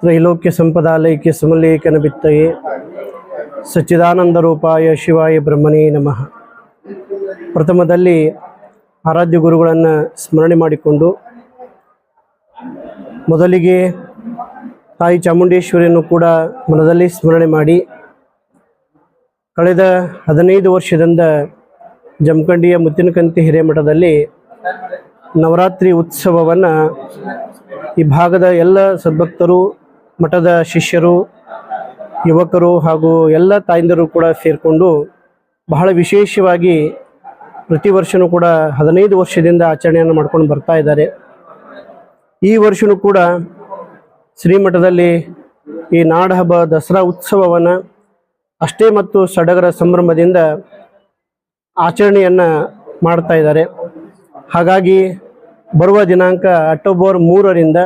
ತ್ರೈಲೋಕ್ಯ ಸಂಪದಾಲಯಕ್ಕೆ ಸುಮಲೇಖನ ಬಿತ್ತಯೇ ಸಚ್ಚಿದಾನಂದ ರೂಪಾಯ ಶಿವಾಯ ಬ್ರಹ್ಮನೇ ನಮಃ. ಪ್ರಥಮದಲ್ಲಿ ಆರಾಧ್ಯ ಗುರುಗಳನ್ನು ಸ್ಮರಣೆ ಮಾಡಿಕೊಂಡು ಮೊದಲಿಗೆ ತಾಯಿ ಚಾಮುಂಡೇಶ್ವರಿಯನ್ನು ಕೂಡ ಮನದಲ್ಲಿ ಸ್ಮರಣೆ ಮಾಡಿ ಕಳೆದ ಹದಿನೈದು ವರ್ಷದಿಂದ ಜಮಖಂಡಿಯ ಮುತ್ತಿನಕಂತಿ ಹಿರೇಮಠದಲ್ಲಿ ನವರಾತ್ರಿ ಉತ್ಸವವನ್ನು ಈ ಭಾಗದ ಎಲ್ಲ ಸದ್ಭಕ್ತರು ಮಠದ ಶಿಷ್ಯರು, ಯುವಕರು ಹಾಗೂ ಎಲ್ಲ ತಾಯಂದಿರು ಕೂಡ ಸೇರಿಕೊಂಡು ಬಹಳ ವಿಶೇಷವಾಗಿ ಪ್ರತಿ ವರ್ಷವೂ ಕೂಡ ಹದಿನೈದು ವರ್ಷದಿಂದ ಆಚರಣೆಯನ್ನು ಮಾಡ್ಕೊಂಡು ಬರ್ತಾ ಇದ್ದಾರೆ. ಈ ವರ್ಷವೂ ಕೂಡ ಶ್ರೀಮಠದಲ್ಲಿ ಈ ನಾಡಹಬ್ಬ ದಸರಾ ಉತ್ಸವವನ್ನು ಅಷ್ಟೇ ಮತ್ತು ಸಡಗರ ಸಂಭ್ರಮದಿಂದ ಆಚರಣೆಯನ್ನು ಮಾಡ್ತಾ ಇದ್ದಾರೆ. ಹಾಗಾಗಿ ಬರುವ ದಿನಾಂಕ ಅಕ್ಟೋಬರ್ ಮೂರರಿಂದ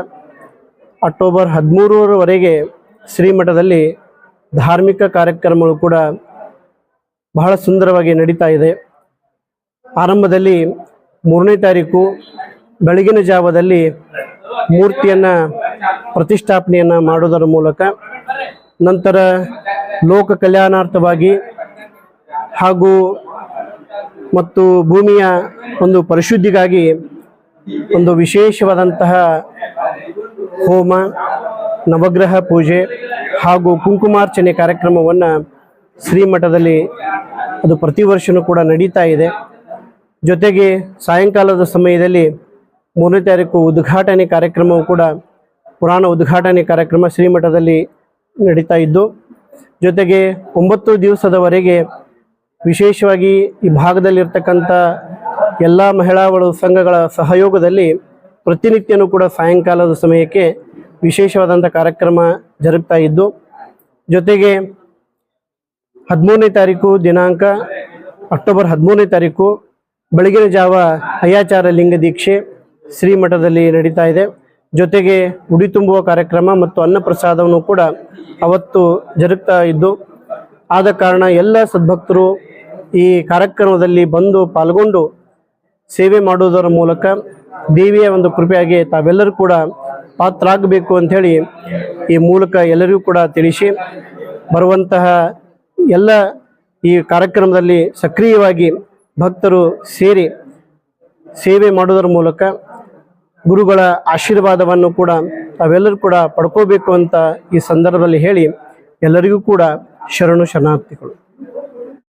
ಅಕ್ಟೋಬರ್ ಹದಿಮೂರರವರೆಗೆ ಶ್ರೀಮಠದಲ್ಲಿ ಧಾರ್ಮಿಕ ಕಾರ್ಯಕ್ರಮಗಳು ಕೂಡ ಬಹಳ ಸುಂದರವಾಗಿ ನಡೀತಾ ಇದೆ. ಆರಂಭದಲ್ಲಿ ಮೂರನೇ ತಾರೀಕು, ಬೆಳಗಿನ ಜಾವದಲ್ಲಿ ಮೂರ್ತಿಯನ್ನು ಪ್ರತಿಷ್ಠಾಪನೆಯನ್ನು ಮಾಡುವುದರ ಮೂಲಕ, ನಂತರ ಲೋಕ ಕಲ್ಯಾಣಾರ್ಥವಾಗಿ ಹಾಗೂ ಮತ್ತು ಭೂಮಿಯ ಒಂದು ಪರಿಶುದ್ಧಿಗಾಗಿ ಒಂದು ವಿಶೇಷವಾದಂತಹ ಹೋಮ, ನವಗ್ರಹ ಪೂಜೆ ಹಾಗೂ ಕುಂಕುಮಾರ್ಚನೆ ಕಾರ್ಯಕ್ರಮವನ್ನು ಶ್ರೀಮಠದಲ್ಲಿ ಅದು ಪ್ರತಿ ವರ್ಷವೂ ಕೂಡ ನಡೀತಾ ಇದೆ. ಜೊತೆಗೆ ಸಾಯಂಕಾಲದ ಸಮಯದಲ್ಲಿ ಮೂರನೇ ತಾರೀಕು ಉದ್ಘಾಟನೆ ಕಾರ್ಯಕ್ರಮವು ಕೂಡ ಪುರಾಣ ಉದ್ಘಾಟನೆ ಕಾರ್ಯಕ್ರಮ ಶ್ರೀಮಠದಲ್ಲಿ ನಡೀತಾ ಇದ್ದು, ಜೊತೆಗೆ ಒಂಬತ್ತು ದಿವಸದವರೆಗೆ ವಿಶೇಷವಾಗಿ ಈ ಭಾಗದಲ್ಲಿರ್ತಕ್ಕಂಥ ಎಲ್ಲ ಮಹಿಳಾ ಸಂಘಗಳ ಸಹಯೋಗದಲ್ಲಿ ಪ್ರತಿನಿತ್ಯನೂ ಕೂಡ ಸಾಯಂಕಾಲದ ಸಮಯಕ್ಕೆ ವಿಶೇಷವಾದಂಥ ಕಾರ್ಯಕ್ರಮ ಜರುಗ್ತಾ ಇದ್ದು, ಜೊತೆಗೆ ಹದಿಮೂರನೇ ತಾರೀಕು ದಿನಾಂಕ, ಅಕ್ಟೋಬರ್ ಹದಿಮೂರನೇ ತಾರೀಕು, ಬೆಳಗಿನ ಜಾವ ಅಯ್ಯಾಚಾರ ಲಿಂಗ ದೀಕ್ಷೆ ಶ್ರೀಮಠದಲ್ಲಿ ನಡೀತಾ ಇದೆ. ಜೊತೆಗೆ ಉಡಿ ತುಂಬುವ ಕಾರ್ಯಕ್ರಮ ಮತ್ತು ಅನ್ನಪ್ರಸಾದವನ್ನು ಕೂಡ ಅವತ್ತು ಜರುಗ್ತಾ ಇದ್ದು, ಆದ ಕಾರಣ ಎಲ್ಲ ಸದ್ಭಕ್ತರು ಈ ಕಾರ್ಯಕ್ರಮದಲ್ಲಿ ಬಂದು ಪಾಲ್ಗೊಂಡು ಸೇವೆ ಮಾಡುವುದರ ಮೂಲಕ ದೇವಿಯ ಒಂದು ಕೃಪೆಯಾಗಿ ತಾವೆಲ್ಲರೂ ಕೂಡ ಪಾತ್ರರಾಗಬೇಕು ಅಂಥೇಳಿ ಈ ಮೂಲಕ ಎಲ್ಲರಿಗೂ ಕೂಡ ತಿಳಿಸಿ ಬರುವಂತಹ ಎಲ್ಲ ಈ ಕಾರ್ಯಕ್ರಮದಲ್ಲಿ ಸಕ್ರಿಯವಾಗಿ ಭಕ್ತರು ಸೇರಿ ಸೇವೆ ಮಾಡುವುದರ ಮೂಲಕ ಗುರುಗಳ ಆಶೀರ್ವಾದವನ್ನು ಕೂಡ ತಾವೆಲ್ಲರೂ ಕೂಡ ಪಡ್ಕೋಬೇಕು ಅಂತ ಈ ಸಂದರ್ಭದಲ್ಲಿ ಹೇಳಿ ಎಲ್ಲರಿಗೂ ಕೂಡ ಶರಣು ಶರಣಾರ್ಥಿಗಳು.